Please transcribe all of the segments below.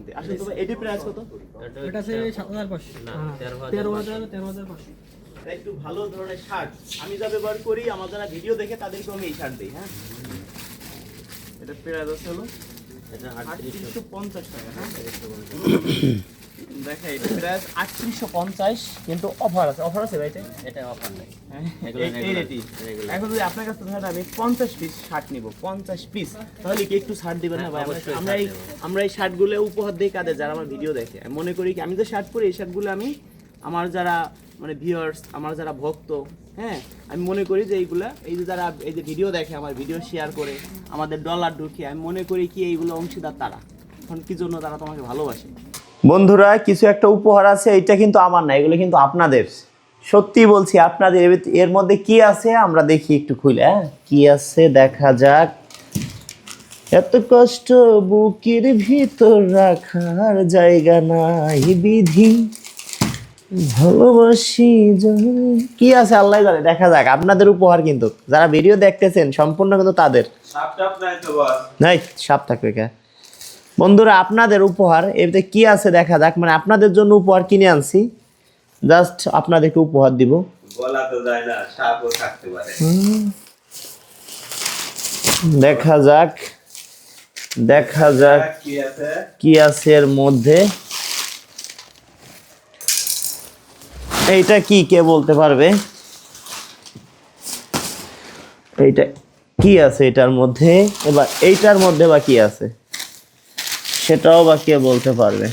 এখান থেকে আসলে তোমার এটি প্রাইস কত? এটা আছে সাত হাজার পাঁচশো। না, হ্যাঁ, তেরো হাজার তেরো পাঁচশো। একটু ভালো ধরনের শার্ট। আমি যা ব্যবহার করি আমার যারা ভিডিও দেখে তাদেরকে আমি এই শার্ট দিই হ্যাঁ। এটা প্রাইস আছে হলো। এটা আটত্রিশশো। পঞ্চাশ টাকা হ্যাঁ। দেখা এটা আটত্রিশশো পঞ্চাশ কিন্তু অফার আছে। অফার আছে ভাইতে এটা? অফার নেই। হ্যাঁ, এই- এই রেটই। এখন যদি আপনার কাছে ধরেন আমি পঞ্চাশ পিস শার্ট নিব পঞ্চাশ পিস তাহলে কি একটু ছাড় দিবেন না হ্যাঁ, ভাই? আমরা- এই আমরা এই শার্টগুলো উপহার দিই কাদের যারা আমার ভিডিও দেখে আমি মনে করি কি আমি যে শার্ট পরি এই শার্টগুলো আমি আমার যারা মানে ভিউয়ার্স আমার যারা ভক্ত হ্যাঁ আমি মনে করি যে এইগুলা এই যে যারা এই যে ভিডিও দেখে আমার ভিডিও শেয়ার করে আমাদের ডলার ঢুকিয়ে আমি মনে করি কি এইগুলো অংশীদার তারা। এখন কি জন্য তারা তোমাকে ভালোবাসে? বন্ধুরা কিছু একটা উপহার আছে এটা কিন্তু আমার না এগুলো কিন্তু আপনাদের। সত্যি বলছি আপনাদের এর মধ্যে কি আছে আমরা দেখি একটু খুলে হ্যাঁ? কি আছে দেখা যাক। এত কষ্ট বুকের ভিতর রাখার জায়গা নাই বিধি। ভালোবাসি জন- কি আছে? আল্লাহ জানে দেখা যাক আপনাদের উপহার কিন্তু। যারা ভিডিও দেখতেছেন সম্পূর্ণ কিন্তু তাদের। নাই সাপ থাকবে কে? বন্ধুরা আপনাদের উপহার এতে কি আছে দেখা যাক মানে আপনাদের জন্য উপহার কিনে আনছি। জাস্ট আপনাদেরকে উপহার দিব। বলা তো যায় না সাপও থাকতে পারে। দেখা যাক দেখা যাক কি আছে? কি আছে এর মধ্যে। এইটা কি কে বলতে পারবে? এইটা কি আছে এটার মধ্যে? এবার এইটার মধ্যে বা কি আছে? সেটাও বা কে বলতে পারবে?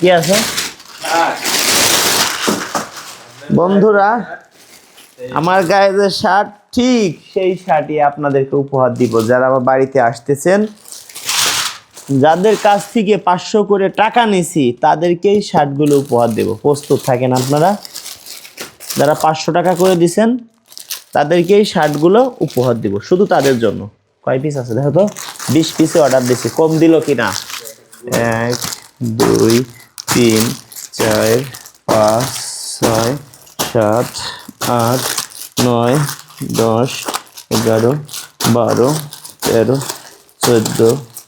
কি আছে? বন্ধুরা, আমার গায়ে যে শার্ট, ঠিক সেই শার্টই আপনাদেরকে উপহার দিব। যারা আমার বাড়িতে আসতেছেন যাদের কাছ থেকে পাঁচশো করে টাকা নিছি, তাদেরকেই শার্টগুলো উপহার দেব। প্রস্তুত থাকেন আপনারা? যারা পাঁচশো টাকা করে দিছেন, তাদেরকেই শার্টগুলো উপহার দিব, শুধু তাদের জন্য। কয় পিস আছে? দেখো তো, বিশ পিসে অর্ডার দিছি, কম দিল কি না এক, দুই, তিন, চার, পাঁচ, ছয়, সাত, আট, নয়, দশ, এগারো, বারো, তেরো, চোদ্দ,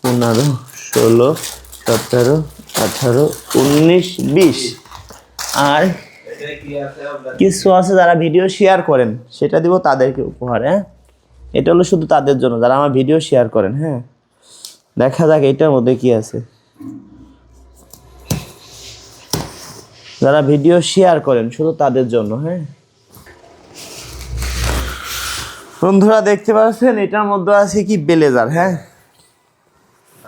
পনেরো ষোলো, সতেরো, আঠারো, উনিশ, বিশ। আর কিছু আছে যারা ভিডিও শেয়ার করেন, সেটা দিব তাদেরকে উপহার হ্যাঁ? এটা হলো শুধু তাদের জন্য, যারা আমার ভিডিও শেয়ার করেন হ্যাঁ? দেখা যাক এটার মধ্যে কি আছে। যারা ভিডিও শেয়ার করেন, শুধু তাদের জন্য হ্যাঁ? বন্ধুরা, দেখতে পাচ্ছেন? এটার মধ্যে আছে কি বেলেজার হ্যাঁ?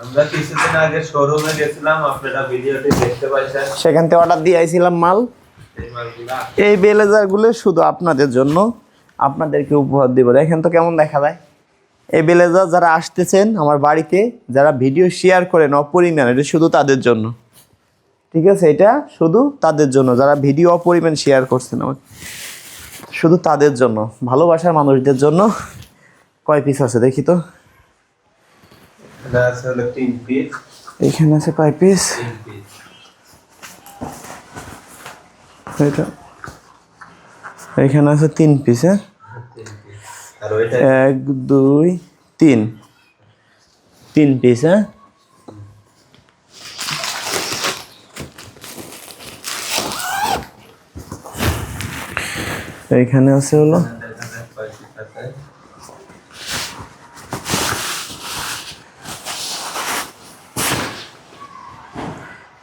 আমরা কিছুদিন আগে শোরুমে গেছিলাম আপনারা ভিডিওটি দেখতে পাইছেন। সেখান থেকে অর্ডার দিয়ে আইছিলাম মাল। এই বেলেজারগুলো শুধু আপনাদের জন্য আপনাদেরকে উপহার দিব। দেখেন তো কেমন দেখা যায়। এই বেলেজার যারা আসতেছেন আমার বাড়িতে যারা ভিডিও শেয়ার করেন অপরিমাণ এটা শুধু তাদের জন্য। ঠিক আছে এটা শুধু তাদের জন্য। যারা ভিডিও অপরিমাণ শেয়ার করছেন আমার শুধু তাদের জন্য। ভালোবাসার মানুষদের জন্য কয় পিস আছে দেখি তো। আছে হলো তিন পিস এইখানে আছে কয় পিস এটা। এখানে আছে তিন পিস হ্যাঁ? এক দুই তিন। তিন পিস হ্যাঁ? এইখানে আছে হলো এখানে কয় পিস আছে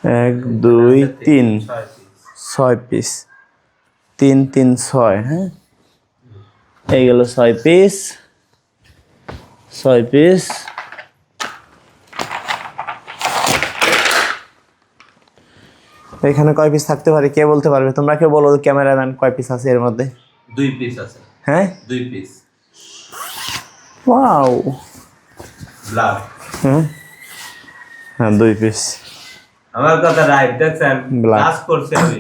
এক দুই তিন। ছয় পিস। তিন তিন ছয় হ্যাঁ? এই গেল ছয় পিস। ছয় পিস। এখানে কয় পিস থাকতে পারে? কে বলতে পারবে? তোমরা কেউ বলো ক্যামেরাম্যান কয় পিস আছে এর মধ্যে? দুই পিস আছে। হ্যাঁ? দুই পিস। ওয়াও। ব্লাক হ্যাঁ হ্যাঁ দুই পিস। আমার কথা রাইট দেখছেন. ক্লাস করছে আমি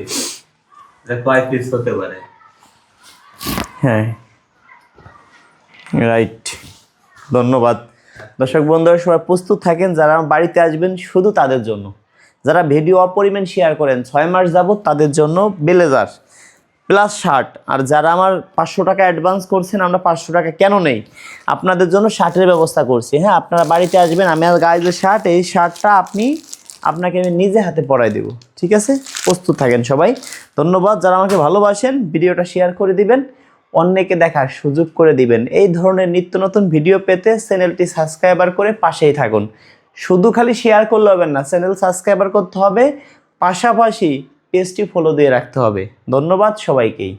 যে কয় পিস হতে পারে। হ্যাঁ। রাইট ধন্যবাদ। দর্শক বন্ধুরা সবাই প্রস্তুত থাকেন যারা আমার বাড়িতে আসবেন শুধু তাদের জন্য। যারা ভিডিও অপরিমাণ শেয়ার করেন ছয় মাস যাবত তাদের জন্য ব্লেজার প্লাস শার্ট আর যারা আমার পাঁচশো টাকা অ্যাডভান্স করছেন আমরা পাঁচশো টাকা কেন নেই? আপনাদের জন্য শার্টের ব্যবস্থা করছি। হ্যাঁ আপনারা বাড়িতে আসবেন আমি আর গায়ে যে শার্ট এই শার্টটা আপনি আপনাকে আমি নিজে হাতে পরাই দেব, ঠিক আছে? প্রস্তুত থাকেন সবাই। ধন্যবাদ, যারা আমাকে ভালোবাসেন, ভিডিওটা শেয়ার করে দিবেন, অন্যকে দেখার সুযোগ করে দিবেন। এই ধরনের নিত্য নতুন ভিডিও পেতে চ্যানেলটি সাবস্ক্রাইবার করে পাশেই থাকুন। শুধু খালি শেয়ার করলে হবে না, চ্যানেল সাবস্ক্রাইবার করতে হবে, পাশাপাশি পেজটি ফলো দিয়ে রাখতে হবে। ধন্যবাদ সবাইকেই।